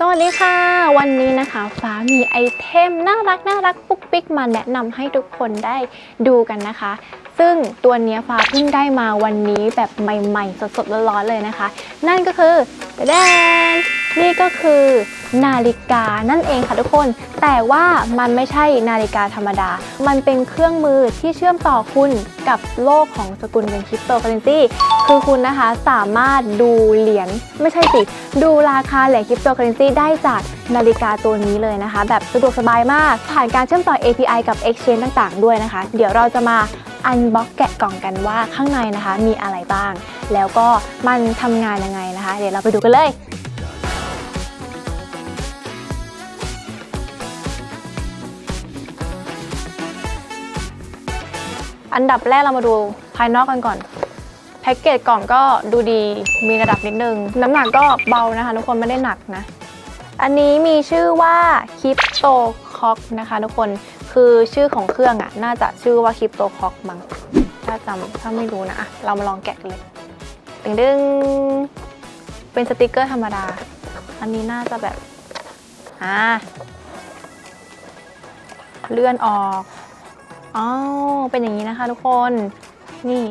สวัสดีค่ะ วันนี้นะคะฟ้ามีไอเทมน่ารักน่ารักปุ๊กปิ๊กมาแนะนำให้ทุกคนได้ดูกันนะคะ ซึ่งตัวเนี้ฟ้าเพิ่งได้มาวันนี้แบบใหม่ ๆ สดๆร้อนๆเลยนะคะ นั่นก็คือแดน นี่ก็คือนาฬิกานั่นเองค่ะทุกคน แต่ว่ามันไม่ใช่นาฬิกาธรรมดา มันเป็นเครื่องมือที่เชื่อมต่อคุณกับโลกของสกุลเงินคริปโตเคอเรนซีคือคุณนะคะสามารถดูเหรียญไม่ใช่สิ ดูราคาเหรียญคริปโตเคอเรนซีได้จากนาฬิกาตัวนี้เลยนะคะ แบบสะดวกสบายมาก ผ่านการเชื่อมต่อ API กับ Exchange ต่างๆ ด้วยนะคะ เดี๋ยวเราจะมาอันบ็อกแกะกล่องกันว่าข้างในนะคะมีอะไรบ้าง แล้วก็มันทำงานยังไงนะคะ เดี๋ยวเราไปดูกันเลย อันดับแรกเรามาดูภายนอกกันก่อน แพ็กเกจกล่องก็ดูดีมีระดับนิดนึง น้ำหนักก็เบานะคะ ทุกคนไม่ได้หนักนะ อันนี้มีชื่อว่า Crypto Cock นะคะทุกคนคือชื่อของเครื่องอะ่ะ น่าจะชื่อว่า Crypto Cock มั้งถ้าจำถ้าไม่รู้นะอะเรามาลองแกะกันเลยดึงดึงเป็นสติกเกอร์ธรรมดา อันนี้น่าจะแบบอ่าเลื่อนออก อ๋อเป็นอย่างนี้นะคะทุกคนนี่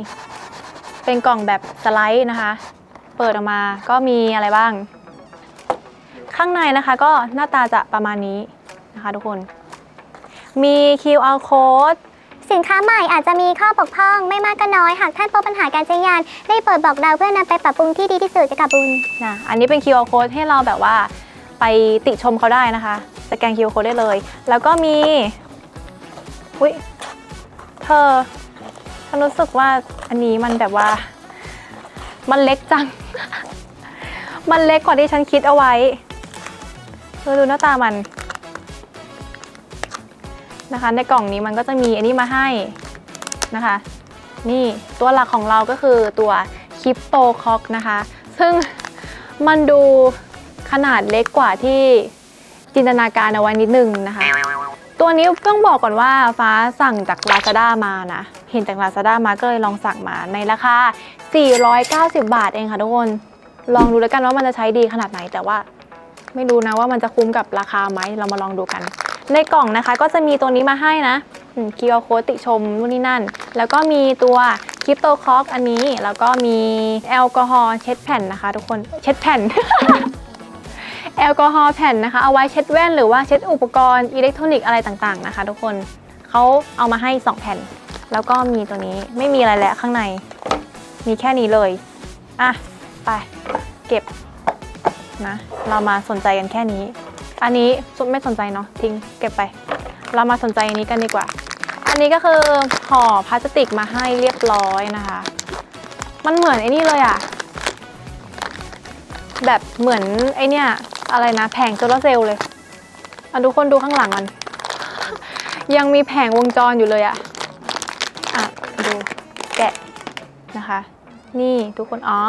เป็นกล่องแบบสไลด์นะคะ เปิดออกมาก็มีอะไรบ้าง ข้างในนะคะก็หน้าตาจะประมาณนี้นะคะทุกคน มี QR code สินค้าใหม่อาจจะมีข้อบกพร่องไม่มากก็น้อย หากท่านพบปัญหาการใช้งาน ได้โปรดบอกเราเพื่อนำไปปรับปรุงที่ดีที่สุดจะกับบุญนะอันนี้เป็น QR code ให้เราแบบว่าไปติชมเขาได้นะคะ สแกน QR code ได้เลย แล้วก็มีอุ้ย เธอ ฉันรู้สึกว่าอันนี้มันแบบว่า มันเล็กจัง มันเล็กกว่าที่ฉันคิดเอาไว้เธอดูหน้าตามันนะคะ ในกล่องนี้มันก็จะมีอันนี้มาให้นะคะ นี่ตัวหลักของเราก็คือตัวคริปโตคอกนะคะ ซึ่งมันดูขนาดเล็กกว่าที่จินตนาการเอาไว้นิดนึงนะคะ ตัวนี้ต้องบอกก่อนว่าฟ้าสั่งจาก Lazada มานะ เห็นจาก Lazada มาก็เลยลองสั่งมาในราคา 490 บาทเองค่ะทุกคน ลองดูแล้วกันว่ามันจะใช้ดีขนาดไหนแต่ว่า ไม่รู้นะว่ามันจะคุ้มกับราคาไหมเรามาลองดูกัน ในกล่องนะคะก็จะมีตัวนี้มาให้นะคิวโคติชมนู่นนี่นั่น แล้วก็มีตัวคริปโตคอกอันนี้ แล้วก็มีแอลกอฮอล์เช็ดแผ่นนะคะ ทุกคนเช็ดแผ่น แอลกอฮอล์แผ่นนะคะ เอาไว้เช็ดแว่นหรือว่าเช็ดอุปกรณ์อิเล็กทรอนิกส์อะไรต่างๆนะคะ ทุกคนเขาเอามาให้ 2 แผ่น แล้วก็มีตัวนี้ไม่มีอะไรแล้วข้างใน มีแค่นี้เลย อะ ไป เก็บนะ เรามาสนใจกันแค่นี้ อันนี้ไม่สนใจเนาะทิ้งเก็บไป เรามาสนใจอันนี้กันดีกว่า อันนี้ก็คือห่อพลาสติกมาให้เรียบร้อยนะคะ มันเหมือนไอ้นี่เลยอะแบบเหมือนไอเนี่ย อะไรนะ แผงโซลาเซลล์เลยอะทุกคนดูข้างหลังมันยังมีแผงวงจรอยู่เลยอะอะดูแกะนะคะ นี่ทุกคนอ๋อ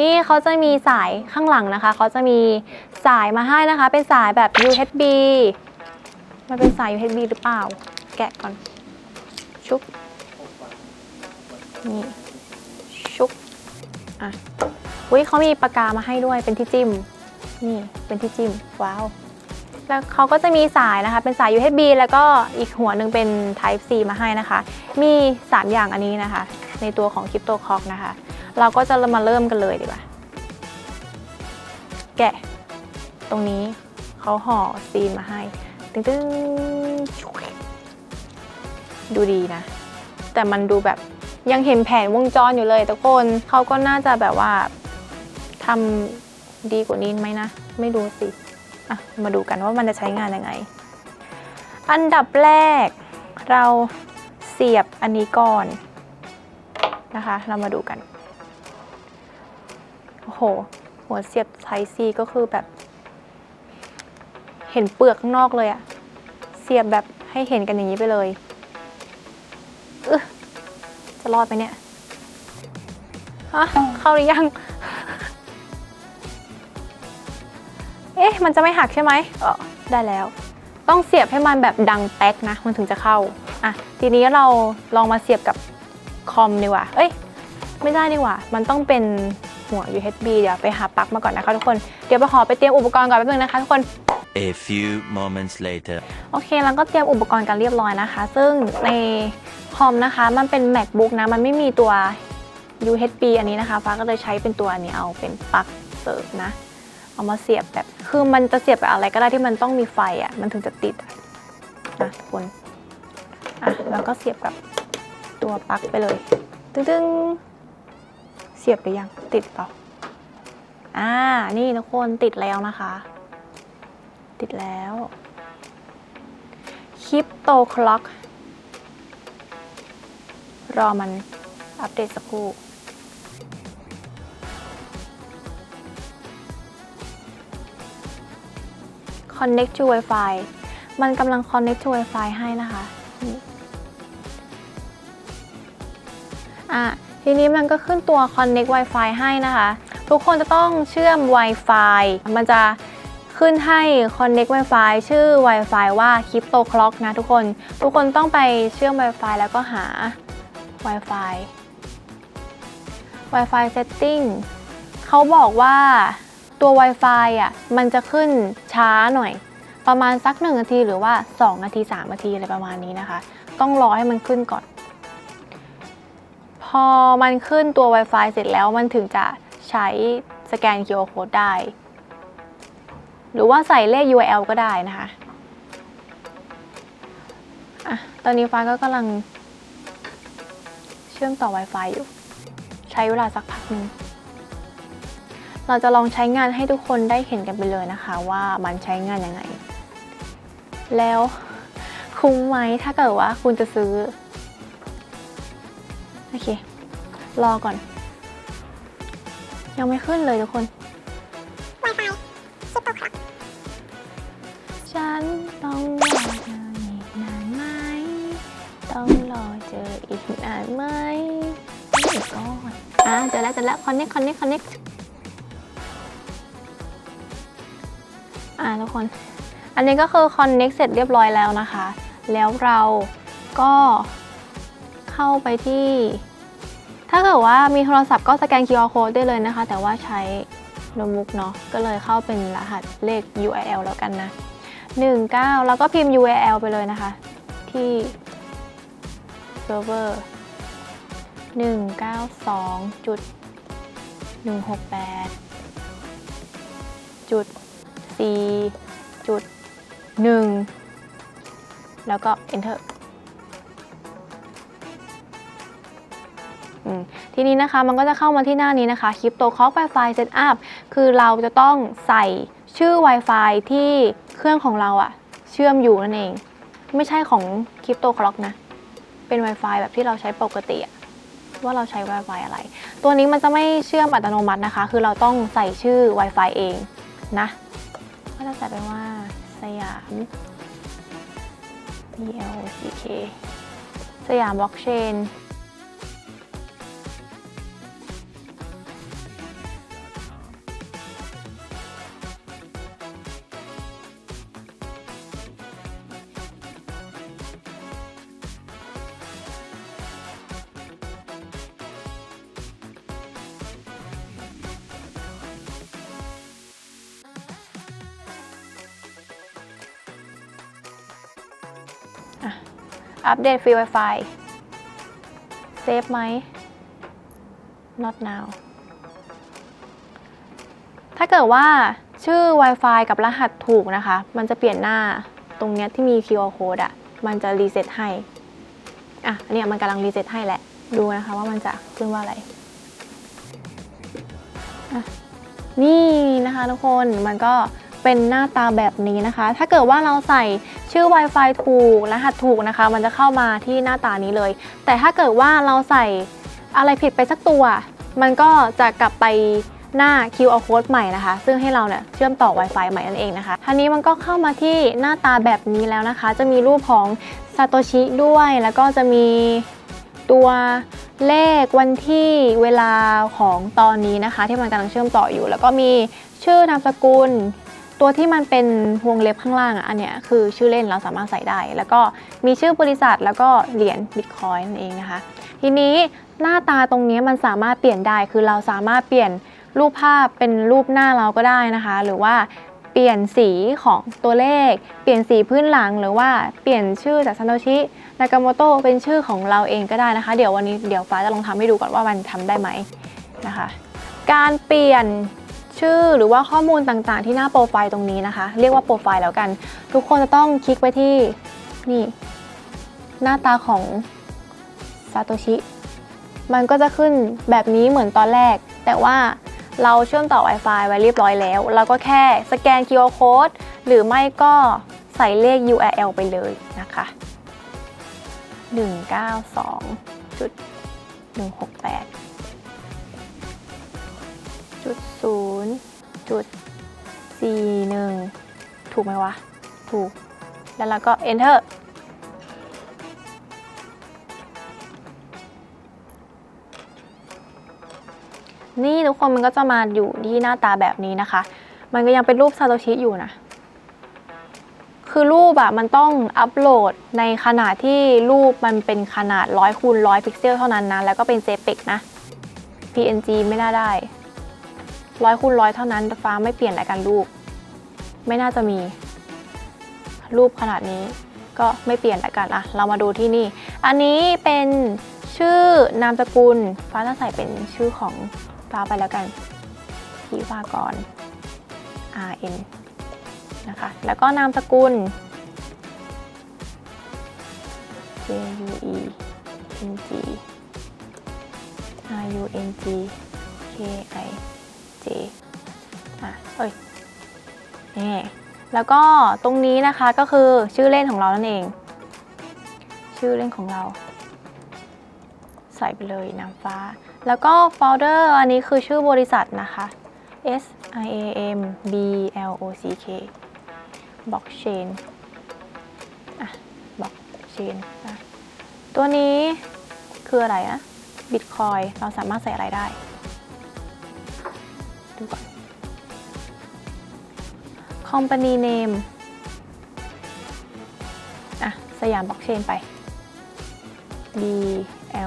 นี่เขาจะมีสายข้างหลังนะคะเขาจะมีสายมาให้นะคะ เป็นสายแบบ USB มันเป็นสาย USB หรือเปล่า แกะก่อน ชุบนี่ชุบอะอุ้ยเขามีปากกามาให้ด้วยเป็นที่จิ้ม นี่เป็นที่จิ้มว้าว แล้วเขาก็จะมีสายนะคะ เป็นสาย USB แล้วก็อีกหัวหนึ่งเป็น Type C มาให้นะคะ มี 3 อย่างอันนี้นะคะ ในตัวของ Crypto c o c นะคะ เราก็จะมาเริ่มกันเลยดีกว่า แกะ ตรงนี้เขาห่อซีนมาให้ ตึ้งตึ้งดูดีนะ แต่มันดูแบบยังเห็นแผนวงจรอยู่เลยทุกคนเขาก็น่าจะแบบว่าทำ ดีกว่านี้ไหมนะ ไม่รู้สิอะมาดูกันว่ามันจะใช้งานยังไง อันดับแรกเราเสียบอันนี้ก่อนนะคะ เรามาดูกันโอ้โห หัวเสียบไทซีก็คือแบบ เห็นเปลือกข้างนอกเลยอะเสียบแบบให้เห็นกันอย่างนี้ไปเลยเออจะรอดไหมเนี่ยฮะเข้าหรือยัง เอ๊ะ มันจะไม่หักใช่ไหมเออได้แล้ว ต้องเสียบให้มันแบบดังแป๊กนะ มันถึงจะเข้า อะ ทีนี้เราลองมาเสียบกับคอมดีกว่า เอ้ย ไม่ได้ดีกว่า มันต้องเป็นหัว USB เดี๋ยวไปหาปลั๊กมาก่อนนะคะทุกคน เดี๋ยวไปขอไปเตรียมอุปกรณ์ก่อนแป๊บนึงนะคะทุกคน A few moments later. โอเค แล้วก็เตรียมอุปกรณ์กันเรียบร้อยนะคะ ซึ่งในคอมนะคะ มันเป็น macbook นะ มันไม่มีตัว USB อันนี้นะคะ ฟ้าก็เลยใช้เป็นตัวอันนี้เอาเป็นปลั๊กเสริมนะ เอามาเสียบแบบ คือมันจะเสียบแบบอะไรก็ได้ที่มันต้องมีไฟอะ่ะ มันถึงจะติดอะนะทุกคน อะ แล้วก็เสียบกับตัวปลั๊กไปเลย ตึ้งๆ เสียบหรือยัง ติดเปล่า อ่า นี่ทุกคนติดแล้วนะคะ ติดแล้วคริปโตคล็อก รอมันอัปเดตสักครู่ Connect to Wi-Fi มันกำลัง Connect to Wi-Fi ให้นะคะอะทีนี้มันก็ขึ้นตัว Connect Wi-Fi ให้นะคะ ทุกคนจะต้องเชื่อม Wi-Fi มันจะขึ้นให้ Connect Wi-Fi ชื่อ Wi-Fi ว่า Crypto Clock นะทุกคน ทุกคนต้องไปเชื่อม Wi-Fi แล้วก็หา Wi-Fi Wi-Fi setting เขาบอกว่า ตัว Wi-Fi อะมันจะขึ้นช้าหน่อย ประมาณสัก 1 นาทีหรือว่า 2 นาที 3 นาทีอะไรประมาณนี้นะคะ ต้องรอให้มันขึ้นก่อน พอมันขึ้นตัว Wi-Fi เสร็จแล้วมันถึงจะใช้สแกน QR code ได้ หรือว่าใส่เลข URL ก็ได้นะคะอะตอนนี้ฟ้าก็กำลังเชื่อมต่อ Wi-Fi อยู่ ใช้เวลาสักพักหนึ่ง เราจะลองใช้งานให้ทุกคนได้เห็นกันไปเลยนะคะ ว่ามันใช้งานยังไง แล้วคุ้มไหมถ้าเกิดว่าคุณจะซื้อ โอเค รอก่อน ยังไม่ขึ้นเลยทุกคน Wi-Fi ซุปเปอร์คล็อกฉันต้องรอเจออีกนานไหม ต้องรอเจออีกนานไหมไม่ก่อนอะเจอแล้วเจอแล้ว connect connect connect อ่ะทุกคน อันนี้ก็คือ connect เสร็จเรียบร้อยแล้วนะคะ แล้วเราก็เข้าไปที่ ถ้าเกิดว่ามีโทรศัพท์ก็สแกน QR code ได้เลยนะคะ แต่ว่าใช้โน้ตบุ๊กเนาะ ก็เลยเข้าเป็นรหัสเลข URL แล้วกันนะ 19 แล้วก็พิมพ์ URL ไปเลยนะคะ ที่เซิร์ฟเวอร์192จุด 168จุด4จุด1แล้วก็ enter ทีนี้นะคะมันก็จะเข้ามาที่หน้านี้นะคะ Crypto Clock Wi-Fi Setup คือเราจะต้องใส่ชื่อ Wi-Fi ที่เครื่องของเราอะเชื่อมอยู่นั่นเอง ไม่ใช่ของ Crypto Clock นะ เป็น Wi-Fi แบบที่เราใช้ปกติอะว่าเราใช้ Wi-Fi อะไร ตัวนี้มันจะไม่เชื่อมอัตโนมัตินะคะ คือเราต้องใส่ชื่อ Wi-Fi เองนะ ก็จะใส่ไปว่าสยาม B L O C K สยามบล็อกเชน อัปเดตฟรี Wi-Fi เซฟไหม not now ถ้าเกิดว่าชื่อ Wi-Fi กับรหัสถูกนะคะ มันจะเปลี่ยนหน้าตรงเนี้ยที่มี QR code อะมันจะรีเซ็ตให้ อะ อันนี้มันกำลังรีเซ็ตให้แหละ ดูนะคะว่ามันจะขึ้นว่าอะไรอะนี่นะคะทุกคน มันก็เป็นหน้าตาแบบนี้นะคะ ถ้าเกิดว่าเราใส่ ชื่อ Wi-Fi ถูกรหัสถูกนะคะ มันจะเข้ามาที่หน้าตานี้เลย แต่ถ้าเกิดว่าเราใส่อะไรผิดไปสักตัว มันก็จะกลับไปหน้า QR code ใหม่นะคะ ซึ่งให้เราเนี่ยเชื่อมต่อ Wi-Fi ใหม่นั่นเองนะคะทีนี้มันก็เข้ามาที่หน้าตาแบบนี้แล้วนะคะ จะมีรูปของซาโตชิด้วย แล้วก็จะมีตัวเลขวันที่เวลาของตอนนี้นะคะ ที่มันกำลังเชื่อมต่ออยู่ แล้วก็มีชื่อนามสกุล ตัวที่มันเป็นวงเล็บข้างล่างอะอันเนี้ยคือชื่อเล่นเราสามารถใส่ได้ แล้วก็มีชื่อบริษัทแล้วก็เหรียญบิตคอยนั่นเองนะคะ ทีนี้หน้าตาตรงนี้มันสามารถเปลี่ยนได้ คือเราสามารถเปลี่ยนรูปภาพเป็นรูปหน้าเราก็ได้นะคะ หรือว่าเปลี่ยนสีของตัวเลข เปลี่ยนสีพื้นหลัง หรือว่าเปลี่ยนชื่อจากซันโตชินากาโมโตะเป็นชื่อของเราเองก็ได้นะคะ เดี๋ยววันนี้เดี๋ยวฟ้าจะลองทำให้ดูก่อนว่ามันทำได้ไหมนะคะ การเปลี่ยน ชื่อหรือว่าข้อมูลต่างๆ ที่หน้าโปรไฟล์ตรงนี้นะคะ เรียกว่าโปรไฟล์แล้วกัน ทุกคนจะต้องคลิกไปที่นี่ หน้าตาของซาโตชิมันก็จะขึ้นแบบนี้เหมือนตอนแรก แต่ว่าเราเชื่อมต่อ Wi-Fi ไว้เรียบร้อยแล้ว เราก็แค่สแกน QR code หรือไม่ก็ใส่เลข URL ไปเลยนะคะ 192.168 จุดศูนย์จุดสี่หนึ่งถูกไหมวะ ถูก แล้วเราก็ enter นี่ทุกคนมันก็จะมาอยู่ที่หน้าตาแบบนี้นะคะ มันก็ยังเป็นรูปซาโตชิอยู่นะ คือรูปอะมันต้องอัปโหลดในขนาดที่รูปมันเป็นขนาดร้อยคูณร้อยพิกเซลเท่านั้นนะ แล้วก็เป็น JPEG นะ PNG ไม่น่าได้ ร้อยคูณร้อยเท่านั้นฟ้าไม่เปลี่ยนรายการรูป ไม่น่าจะมี รูปขนาดนี้ก็ไม่เปลี่ยนรายการอะเรามาดูที่นี่ อันนี้เป็นชื่อนามสกุล ฟ้าจะใส่เป็นชื่อของฟ้าไปแล้วกันทีวากร RN นะคะ แล้วก็นามสกุล J U E N G R U N G K I J อะเอ้ยนี่แล้วก็ตรงนี้นะคะก็คือชื่อเล่นของเรานั่นเอง ชื่อเล่นของเรา ใส่ไปเลยนางฟ้า แล้วก็โฟลเดอร์อันนี้คือชื่อบริษัทนะคะ S I A M B L O C K blockchain อะ blockchain นตัวนี้คืออะไรนะ Bitcoin เราสามารถใส่อะไรได้ ดูก่อน Company name อะ สยาม blockchain ไป B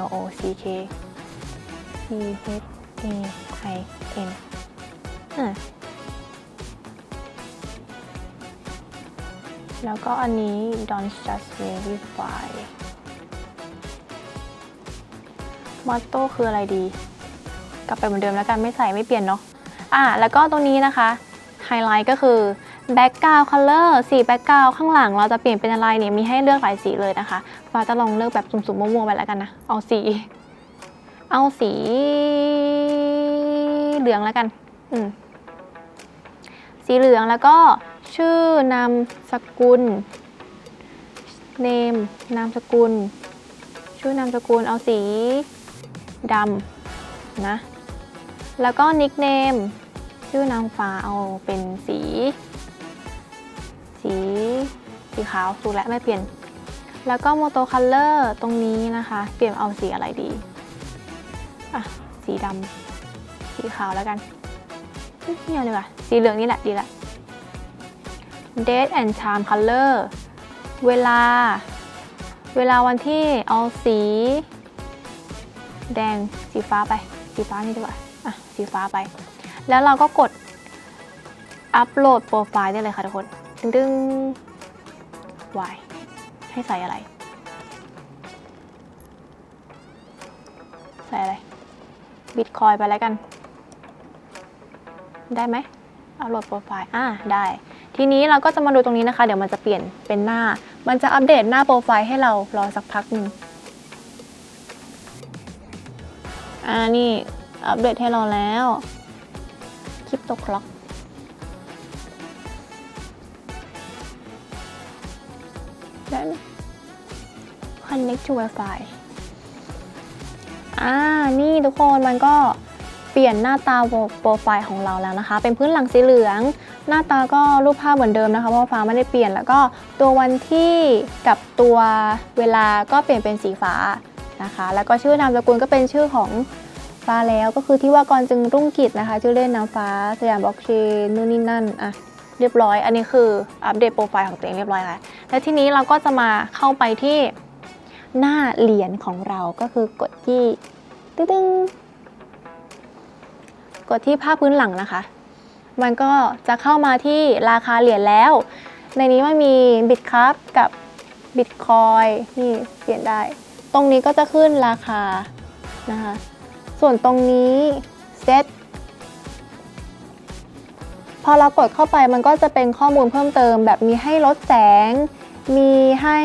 L O C K C H A I N อะแล้วก็อันนี้ don't just verify มอตโต้คืออะไรดี กลับไปเหมือนเดิมแล้วกันไม่ใส่ไม่เปลี่ยนเนาะ อะแล้วก็ตรงนี้นะคะไฮไลท์ก็คือ background color สี background ข้างหลังเราจะเปลี่ยนเป็นอะไรเนี่ยมีให้เลือกหลายสีเลยนะคะฟ้าจะลองเลือกแบบสุ่มๆมั่วๆไปแล้วกันนะ เอาสี เอาสีเหลืองแล้วกัน อืมสีเหลืองแล้วก็ชื่อนามสกุล name นามสกุล ชื่อนามสกุลเอาสีดำนะ แล้วก็ nickname ชื่อนางฟ้าเอาเป็นสี สีสีขาวถูแล้วไม่เปลี่ยน แล้วก็ moto color ตรงนี้นะคะ เปลี่ยนเอาสีอะไรดี อะ สีดำสีขาวแล้วกันเอ้ยไม่เอาดีกว่าสีเหลืองนี่แหละดีละ date and time color เวลา เวลาวันที่เอาสี แดงสีฟ้าไป สีฟ้านี่ดีกว่า อะสีฟ้าไป แล้วเราก็กดอัปโหลดโปรไฟล์ได้เลยค่ะทุกคน ดึงดึงวายให้ใส่อะไร ใส่อะไรบิตคอยไปแล้วกัน ได้ไหมอัปโหลดโปรไฟล์อ่าได้ ทีนี้เราก็จะมาดูตรงนี้นะคะ เดี๋ยวมันจะเปลี่ยนเป็นหน้า มันจะอัปเดตหน้าโปรไฟล์ให้เรารอสักพักหนึ่งอ่านี่ อัปเดตให้เราแล้ว คลิปตกล็อก then connect to Wi-Fi อ่า นี่ทุกคนมันก็เปลี่ยนหน้าตาโปรไฟล์ของเราแล้วนะคะ เป็นพื้นหลังสีเหลือง หน้าตาก็รูปภาพเหมือนเดิมนะคะ เพราะฟ้าไม่ได้เปลี่ยน แล้วก็ตัววันที่กับตัวเวลาก็เปลี่ยนเป็นสีฟ้านะคะ แล้วก็ชื่อนามสกุลก็เป็นชื่อของ ฟ้าแล้วก็คือที่ว่ากรจึงรุ่งกิจนะคะ ชื่อเล่นนางฟ้าสยามบล็อกเชนนู่นนี่นั่นอะเรียบร้อย อันนี้คืออัปเดตโปรไฟล์ของตัวเองเรียบร้อยแล้วแล้วทีนี้เราก็จะมาเข้าไปที่หน้าเหรียญของเราก็คือกดที่ตึ้งกดที่ภาพพื้นหลังนะคะ มันก็จะเข้ามาที่ราคาเหรียญแล้ว ในนี้มันมีบิตครับกับบิตคอยนี่เปลี่ยนได้ ตรงนี้ก็จะขึ้นราคานะคะ ส่วนตรงนี้เซตพอเรากดเข้าไปมันก็จะเป็นข้อมูลเพิ่มเติม แบบมีให้ลดแสง มีให้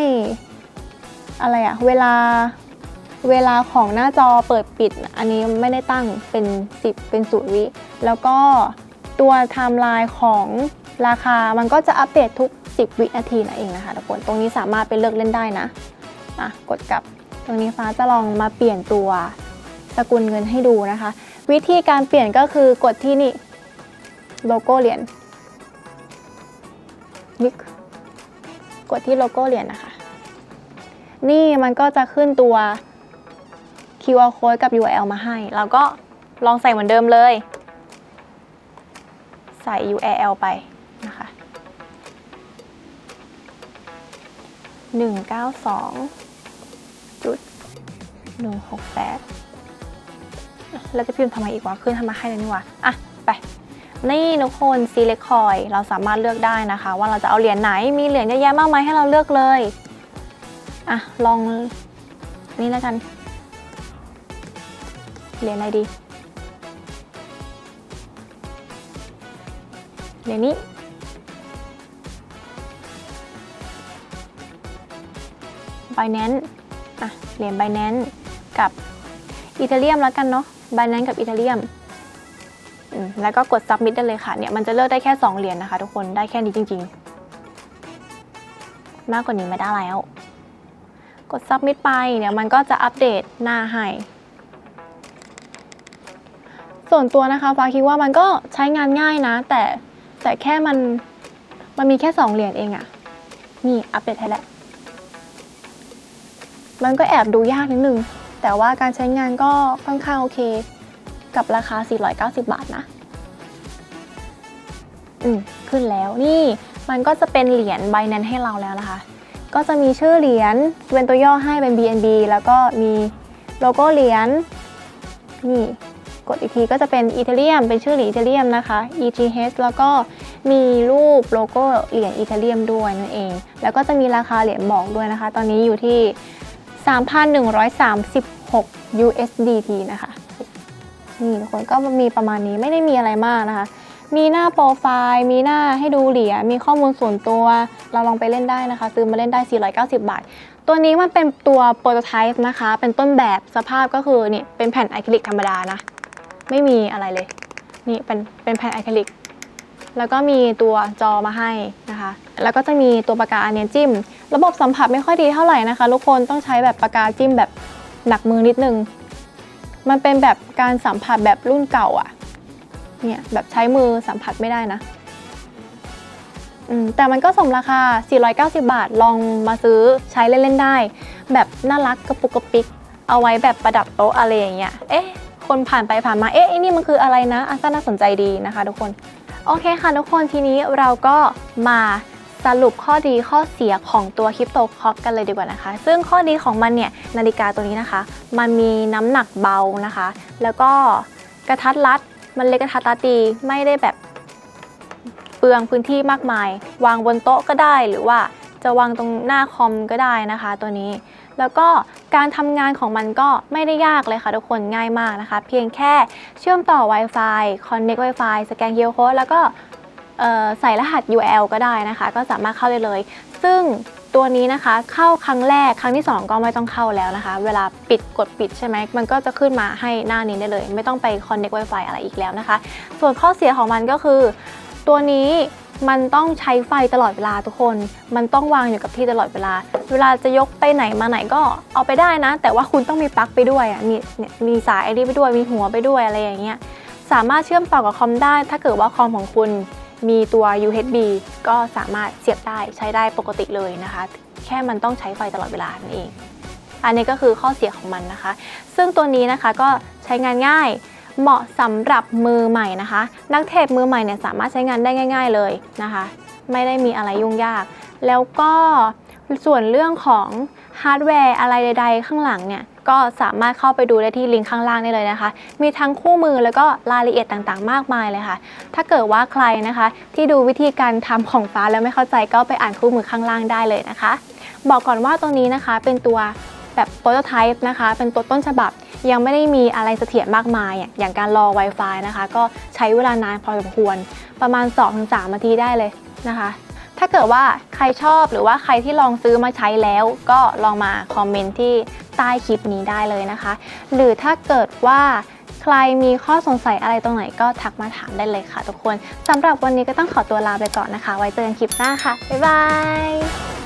อะไรอะเวลาเวลาของหน้าจอเปิดปิด อันนี้ไม่ได้ตั้งเป็น 10 เป็นศูนย์วิ แล้วก็ตัวไทม์ไลน์ของราคามันก็จะอัปเดตทุก 10 วินาทีนั่นเองนะคะทุกคน ตรงนี้สามารถไปเลือกเล่นได้นะอะกดกลับ ตรงนี้ฟ้าจะลองมาเปลี่ยนตัว สกุลเงินให้ดูนะคะ วิธีการเปลี่ยนก็คือกดที่นี่โลโก้เหรียญนี่กดที่โลโก้เหรียญนะคะ นี่มันก็จะขึ้นตัว QR code กับ URL มาให้แล้วก็ลองใส่เหมือนเดิมเลย ใส่ URL ไปนะคะ 192 จุด168อะแล้วจะพิมพ์ทำไมอีกวะขึ้นทำไมให้เลยนี่วะอะไปนี่ทุกคน select coin เราสามารถเลือกได้นะคะ ว่าเราจะเอาเหรียญไหนมีเหรียญเยอะแยะมากมายให้เราเลือกเลยอะลองนี่แล้วกันเหรียญอะไรดีเหรียญนี้ Binance อะเหรียญ Binance กับอีเทเรียมแล้วกันเนาะ Binance กับอีเทเรียมแล้วก็กด submit ได้เลยค่ะเนี่ยมันจะเลือกได้แค่ 2 เหรียญนะคะ ทุกคนได้แค่นี้จริง ๆ มากกว่านี้ไม่ได้แล้ว กด submit ไปเนี่ยมันก็จะอัปเดตหน้าให้ส่วนตัวนะคะฟ้าคิดว่ามันก็ใช้งานง่ายนะ แต่แต่แค่มันมันมีแค่ 2 เหรียญเองอะนี่อัปเดตให้แล้วมันก็แอบดูยากนิดนึง แต่ว่าการใช้งานก็ค่อนข้างโอเค กับราคา 490 บาทนะ อืม ขึ้นแล้วนี่มันก็จะเป็นเหรียญ Binance ให้เราแล้วนะคะ ก็จะมีชื่อเหรียญเป็นตัวย่อให้เป็น BNB แล้วก็มีโลโก้เหรียญนี่กดอีกทีก็จะเป็นอีเทเรียมเป็นชื่อเหรียญอีเทเรียมนะคะ ETH แล้วก็มีรูปโลโก้เหรียญอีเทเรียมด้วยนั่นเอง แล้วก็จะมีราคาเหรียญบอกด้วยนะคะ ตอนนี้อยู่ที่ 3,136 USDT นะคะ นี่ทุกคนก็มีประมาณนี้ไม่ได้มีอะไรมากนะคะ มีหน้าโปรไฟล์ มีหน้าให้ดูเหรียญมีข้อมูลส่วนตัว เราลองไปเล่นได้นะคะ ซื้อมาเล่นได้ 490 บาท ตัวนี้มันเป็นตัวโปรโตไทป์นะคะ เป็นต้นแบบสภาพก็คือนี่เป็นแผ่นอะคริลิกธรรมดานะ ไม่มีอะไรเลย นี่เป็นเป็นแผ่นอะคริลิก แล้วก็มีตัวจอมาให้นะคะ แล้วก็จะมีตัวปากกาอันเนี้จิ้ม ระบบสัมผัสไม่ค่อยดีเท่าไหร่นะคะ ทุกคนต้องใช้แบบปากกาจิ้มแบบหนักมือนิดนึง มันเป็นแบบการสัมผัสแบบรุ่นเก่าอะเนี่ยแบบใช้มือสัมผัสไม่ได้นะแต่มันก็สมราคา 490 บาท ลองมาซื้อใช้เล่น ๆ ได้ แบบน่ารักกระปุกกระปิก เอาไว้แบบประดับโต๊ะอะไรอย่างเงี้ย เอ๊ะ คนผ่านไปผ่านมา เอ๊ะไอ้นี่มันคืออะไรนะอันน่าสนใจดีนะคะทุกคน โอเคค่ะทุกคนทีนี้เราก็มาสรุปข้อดีข้อเสียของตัวคริปโตคอกกันเลยดีกว่านะคะ ซึ่งข้อดีของมันเนี่ยนาฬิกาตัวนี้นะคะ มันมีน้ำหนักเบานะคะ แล้วก็กระทัดรัด มันเล็กกระทัดรัดดีไม่ได้แบบเปลืองพื้นที่มากมาย วางบนโต๊ะก็ได้หรือว่าจะวางตรงหน้าคอมก็ได้นะคะ ตัวนี้ แล้วก็การทำงานของมันก็ไม่ได้ยากเลยค่ะทุกคนง่ายมากนะคะ เพียงแค่เชื่อมต่อ Wi-Fi Connect Wi-Fi สแกน QR Code แล้วก็ใส่รหัส URL ก็ได้นะคะ ก็สามารถเข้าได้เลย ซึ่งตัวนี้นะคะเข้าครั้งแรกครั้งที่ 2 ก็ไม่ต้องเข้าแล้วนะคะ เวลาปิดกดปิดใช่ไหมมันก็จะขึ้นมาให้หน้านี้ได้เลย ไม่ต้องไป Connect Wi-Fi อะไรอีกแล้วนะคะ ส่วนข้อเสียของมันก็คือ ตัวนี้ มันต้องใช้ไฟตลอดเวลาทุกคน มันต้องวางอยู่กับที่ตลอดเวลา เวลาจะยกไปไหนมาไหนก็เอาไปได้นะ แต่ว่าคุณต้องมีปลั๊กไปด้วยอะ มีเนี่ยมีสายไอรีไปด้วย มีหัวไปด้วยอะไรอย่างเงี้ย สามารถเชื่อมต่อกับคอมได้ ถ้าเกิดว่าคอมของคุณมีตัว USB ก็สามารถเสียบได้ใช้ได้ปกติเลยนะคะ แค่มันต้องใช้ไฟตลอดเวลานั่นเอง อันนี้ก็คือข้อเสียของมันนะคะ ซึ่งตัวนี้นะคะก็ใช้งานง่าย เหมาะสำหรับมือใหม่นะคะ นักเทรดมือใหม่เนี่ยสามารถใช้งานได้ง่าย ๆเลยนะคะ ไม่ได้มีอะไรยุ่งยาก แล้วก็ส่วนเรื่องของฮาร์ดแวร์อะไรใด ๆ ข้างหลังเนี่ยก็สามารถเข้าไปดูได้ที่ลิงก์ข้างล่างได้เลยนะคะ มีทั้งคู่มือแล้วก็รายละเอียดต่างๆ มากมายเลยค่ะ ถ้าเกิดว่าใครนะคะ ที่ดูวิธีการทำของฟ้าแล้วไม่เข้าใจก็ไปอ่านคู่มือข้างล่างได้เลยนะคะ บอกก่อนว่าตรงนี้นะคะเป็นตัวแบบโปรโตไทป์นะคะ เป็นตัวต้นฉบับ ยังไม่ได้มีอะไรเสถียรมากมายอย่างอย่างการรอ Wi-Fi นะคะ ก็ใช้เวลานานพอสมควร ประมาณ 2-3นาทีได้เลยนะคะ ถ้าเกิดว่าใครชอบหรือว่าใครที่ลองซื้อมาใช้แล้ว ก็ลองมาคอมเมนต์ที่ใต้คลิปนี้ได้เลยนะคะ หรือถ้าเกิดว่าใครมีข้อสงสัยอะไรตรงไหนก็ทักมาถามได้เลยค่ะทุกคนสำหรับวันนี้ก็ต้องขอตัวลาไปก่อนนะคะ ไว้เจอกันคลิปหน้าค่ะ บ๊ายบาย